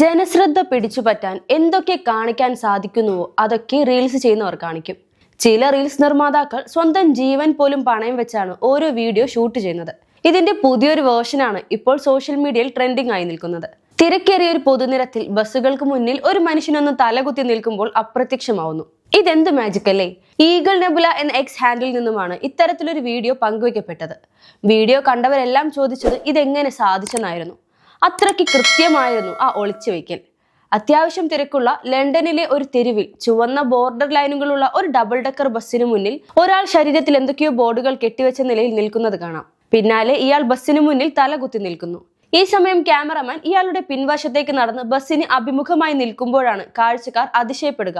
ജനശ്രദ്ധ പിടിച്ചുപറ്റാൻ എന്തൊക്കെ കാണിക്കാൻ സാധിക്കുന്നുവോ അതൊക്കെ റീൽസ് ചെയ്യുന്നവർ കാണിക്കും. ചില റീൽസ് നിർമ്മാതാക്കൾ സ്വന്തം ജീവൻ പോലും പണയം വെച്ചാണ് ഓരോ വീഡിയോ ഷൂട്ട് ചെയ്യുന്നത്. ഇതിന്റെ പുതിയൊരു വേർഷനാണ് ഇപ്പോൾ സോഷ്യൽ മീഡിയയിൽ ട്രെൻഡിംഗ് ആയി നിൽക്കുന്നത്. തിരക്കേറിയ ഒരു പൊതുനിരത്തിൽ ബസ്സുകൾക്ക് മുന്നിൽ ഒരു മനുഷ്യനൊന്ന് തലകുത്തി നിൽക്കുമ്പോൾ അപ്രത്യക്ഷമാവുന്നു. ഇതെന്ത് മാജിക് അല്ലേ? ഈഗിൾ നെബുല എന്ന എക്സ് ഹാൻഡിൽ നിന്നുമാണ് ഇത്തരത്തിലൊരു വീഡിയോ പങ്കുവയ്ക്കപ്പെട്ടത് വീഡിയോ കണ്ടവരെല്ലാം ചോദിച്ചത് ഇതെങ്ങനെ സാധിച്ചെന്നായിരുന്നു. അത്രയ്ക്ക് കൃത്യമായിരുന്നു ആ ഒളിച്ചു വയ്ക്കൽ. അത്യാവശ്യം തിരക്കുള്ള ലണ്ടനിലെ ഒരു തെരുവിൽ ചുവന്ന ബോർഡർ ലൈനുകളുള്ള ഒരു ഡബിൾ ഡെക്കർ ബസ്സിന് മുന്നിൽ ഒരാൾ ശരീരത്തിൽ എന്തൊക്കെയോ ബോർഡുകൾ കെട്ടിവെച്ച നിലയിൽ നിൽക്കുന്നത് കാണാം. പിന്നാലെ ഇയാൾ ബസ്സിന് മുന്നിൽ തലകുത്തി നിൽക്കുന്നു. ഈ സമയം ക്യാമറമാൻ ഇയാളുടെ പിൻവശത്തേക്ക് നടന്ന് ബസ്സിന് അഭിമുഖമായി നിൽക്കുമ്പോഴാണ് കാഴ്ചക്കാർ അതിശയപ്പെടുക.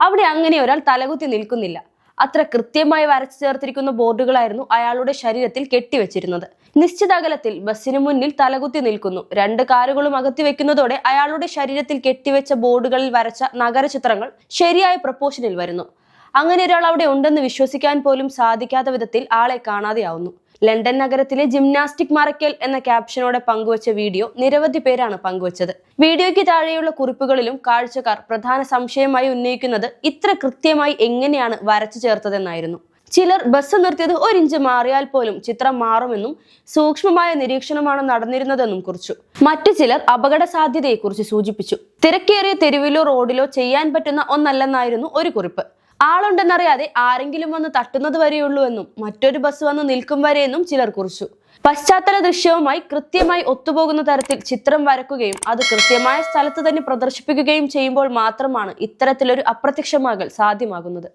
അവിടെ അങ്ങനെ ഒരാൾ തലകുത്തി നിൽക്കുന്നില്ല. അത്ര കൃത്യമായി വരച്ചു ചേർത്തിരിക്കുന്ന ബോർഡുകളായിരുന്നു അയാളുടെ ശരീരത്തിൽ കെട്ടിവെച്ചിരുന്നത്. നിശ്ചിത അകലത്തിൽ ബസ്സിന് മുന്നിൽ തലകുത്തി നിൽക്കുന്നു. രണ്ട് കാറുകളും അകത്തി വെക്കുന്നതോടെ അയാളുടെ ശരീരത്തിൽ കെട്ടിവെച്ച ബോർഡുകളിൽ വരച്ച നഗരചിത്രങ്ങൾ ശരിയായ പ്രപ്പോഷനിൽ വരുന്നു. അങ്ങനെ ഒരാൾ അവിടെ ഉണ്ടെന്ന് വിശ്വസിക്കാൻ പോലും സാധിക്കാത്ത വിധത്തിൽ ആളെ കാണാതെയാവുന്നു. ലണ്ടൻ നഗരത്തിലെ ജിംനാസ്റ്റിക് മറയ്ക്കൽ എന്ന ക്യാപ്ഷനോടെ പങ്കുവച്ച വീഡിയോ നിരവധി പേരാണ് പങ്കുവച്ചത്. വീഡിയോയ്ക്ക് താഴെയുള്ള കുറിപ്പുകളിലും കാഴ്ചക്കാർ പ്രധാന സംശയമായി ഉന്നയിക്കുന്നത് ഇത്ര കൃത്യമായി എങ്ങനെയാണ് വരച്ചു ചേർത്തതെന്നായിരുന്നു. ചിലർ ബസ് നിർത്തിയത് ഒരിഞ്ച് മാറിയാൽ പോലും ചിത്രം മാറുമെന്നും സൂക്ഷ്മമായ നിരീക്ഷണമാണ് നടന്നിരുന്നതെന്നും കുറിച്ചു. മറ്റു ചിലർ അപകട സാധ്യതയെക്കുറിച്ച് സൂചിപ്പിച്ചു. തിരക്കേറിയ തെരുവിലോ റോഡിലോ ചെയ്യാൻ പറ്റുന്ന ഒന്നല്ലെന്നായിരുന്നു ഒരു കുറിപ്പ്. ആളുണ്ടെന്നറിയാതെ ആരെങ്കിലും വന്ന് തട്ടുന്നത് വരെയുള്ളൂ എന്നും മറ്റൊരു ബസ് വന്ന് നിൽക്കും വരെയെന്നും ചിലർ കുറിച്ചു. പശ്ചാത്തല ദൃശ്യവുമായി കൃത്യമായി ഒത്തുപോകുന്ന തരത്തിൽ ചിത്രം വരക്കുകയും അത് കൃത്യമായ സ്ഥലത്ത് തന്നെ പ്രദർശിപ്പിക്കുകയും ചെയ്യുമ്പോൾ മാത്രമാണ് ഇത്തരത്തിലൊരു അപ്രത്യക്ഷമാകൽ സാധ്യമാകുന്നത്.